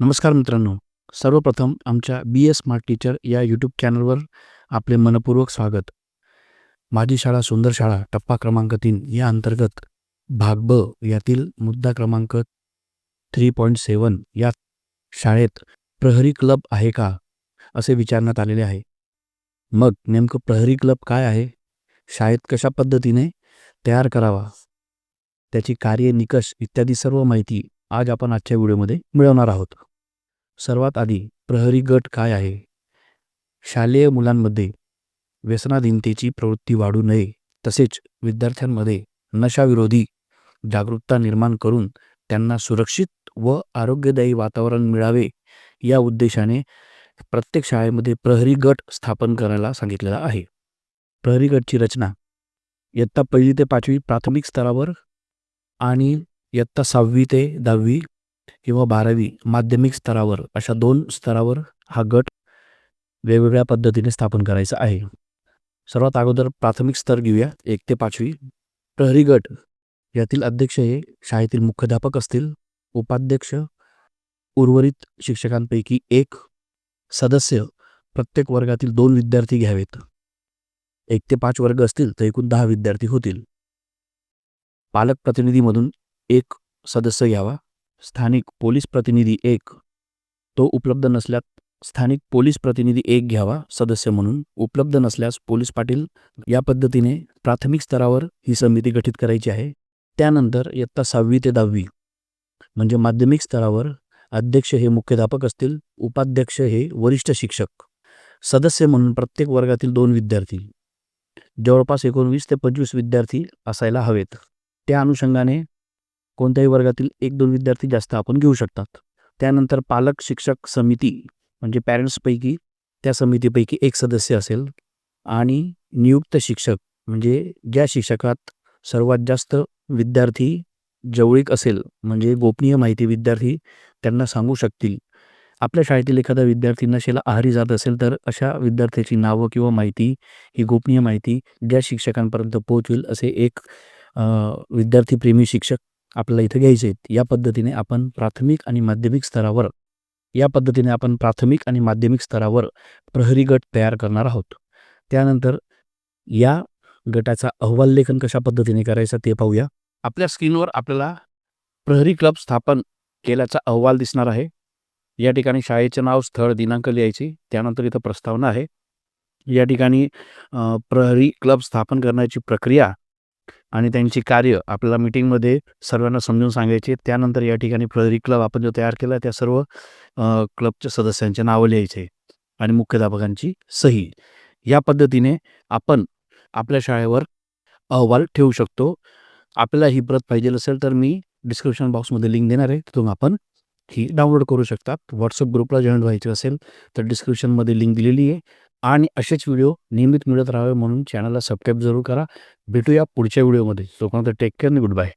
नमस्कार मित्रांनो. सर्वप्रथम आमच्या बी एस स्मार्ट टीचर या यूट्यूब चॅनलवर आपले मनपूर्वक स्वागत. माझी शाळा सुंदर शाळा टप्पा क्रमांक तीन या अंतर्गत भाग ब यातील मुद्दा क्रमांक थ्री पॉईंट सेवन या शाळेत प्रहरी क्लब आहे का असे विचारण्यात आलेले आहे. मग नेमकं प्रहरी क्लब काय आहे? शाळेत कशा पद्धतीने तयार करावा? त्याची कार्य निकष इत्यादी सर्व माहिती आज आपण आजच्या व्हिडिओमध्ये मिळवणार आहोत. सर्वात आधी प्रहरी गट काय आहे? शालेय मुलांमध्ये व्यसनाधीनतेची प्रवृत्ती वाढू नये तसेच विद्यार्थ्यांमध्ये नशाविरोधी जागरूकता निर्माण करून त्यांना सुरक्षित व आरोग्यदायी वातावरण मिळावे या उद्देशाने प्रत्येक शाळेमध्ये प्रहरी गट स्थापन करायला सांगितलेला आहे. प्रहरी गटची रचना इयत्ता पहिली ते पाचवी प्राथमिक स्तरावर आणि इयत्ता सहावी ते दहावी किंवा बारावी माध्यमिक स्तरावर अशा दोन स्तरावर हा गट वेगवेगळ्या पद्धतीने स्थापन करायचा आहे. सर्वात अगोदर प्राथमिक स्तर घेऊया. एक ते पाचवी. प्रहरी गट. यातील अध्यक्ष हे शाळेतील मुख्याध्यापक असतील. उपाध्यक्ष उर्वरित शिक्षकांपैकी एक सदस्य प्रत्येक वर्गातील दोन विद्यार्थी घ्यावेत. एक ते पाच वर्ग असतील तर एकूण दहा विद्यार्थी होतील. पालक प्रतिनिधीमधून एक सदस्य घ्यावा. स्थानिक पोलीस प्रतिनिधी एक. तो उपलब्ध नसल्यास स्थानिक पोलीस प्रतिनिधी एक घ्यावा सदस्य म्हणून. उपलब्ध नसल्यास पोलीस पाटील या पद्धतीने प्राथमिक स्तरावर ही समिती गठीत करायची आहे. त्यानंतर इयत्ता सहावी ते दहावी. म्हणजे माध्यमिक स्तरावर अध्यक्ष हे मुख्याध्यापक असतील उपाध्यक्ष हे वरिष्ठ शिक्षक. सदस्य म्हणून प्रत्येक वर्गातील दोन विद्यार्थी. जवळपास एकोणवीस ते पंचवीस विद्यार्थी असायला हवेत. त्या अनुषंगाने कोणत्याही वर्गातील एक दोन विद्यार्थी जास्त आपण घेऊ शकतात. त्यानंतर पालक शिक्षक समिती म्हणजे पॅरेंट्सपैकी त्या समितीपैकी एक सदस्य असेल आणि नियुक्त शिक्षक म्हणजे ज्या शिक्षकात सर्वात जास्त विद्यार्थी जवळीक असेल म्हणजे गोपनीय माहिती विद्यार्थी त्यांना सांगू शकतील. आपल्या शाळेतील एखादा विद्यार्थी नशेला आहारी जात असेल तर अशा विद्यार्थ्याची नावं किंवा माहिती ही गोपनीय माहिती ज्या शिक्षकांपर्यंत पोहोचवेल असे एक विद्यार्थीप्रेमी शिक्षक आपल्याला इथं घ्यायचे आहेत या पद्धतीने आपण प्राथमिक आणि माध्यमिक स्तरावर या पद्धतीने आपण प्राथमिक आणि माध्यमिक स्तरावर प्रहरी गट तयार करणार आहोत. त्यानंतर या गटाचा अहवाल लेखन कशा पद्धतीने करायचा ते पाहूया. आपल्या स्क्रीनवर आपल्याला प्रहरी क्लब स्थापन केल्याचा अहवाल दिसणार आहे. या ठिकाणी शाळेचे नाव स्थळ दिनांक लिहायची त्यानंतर इथं प्रस्तावना आहे. या ठिकाणी प्रहरी क्लब स्थापन करण्याची प्रक्रिया आणि त्यांची कार्य आपल्याला मीटिंगमध्ये सर्वांना समजून सांगायचे. त्यानंतर या ठिकाणी प्रहरी क्लब आपण जो तयार केला त्या सर्व क्लबच्या सदस्यांचे नावं लिहायचे आणि मुख्याध्यापकांची सही. या पद्धतीने आपण आपल्या शाळेवर अहवाल ठेवू शकतो. आपल्याला ही प्रत पाहिजे असेल तर मी डिस्क्रिप्शन बॉक्समध्ये लिंक देणार आहे. तिथून आपण ही डाउनलोड करू शकतात. व्हॉट्सअप ग्रुपला जॉईन व्हायचे असेल तर डिस्क्रिप्शनमध्ये लिंक दिलेली आहे. आणि असेच व्हिडिओ नियमित मिळत राहावे म्हणून चॅनलला सबस्क्राईब जरूर करा. भेटूया पुढच्या व्हिडिओमध्ये. तोपर्यंत टेक केअर गुड बाय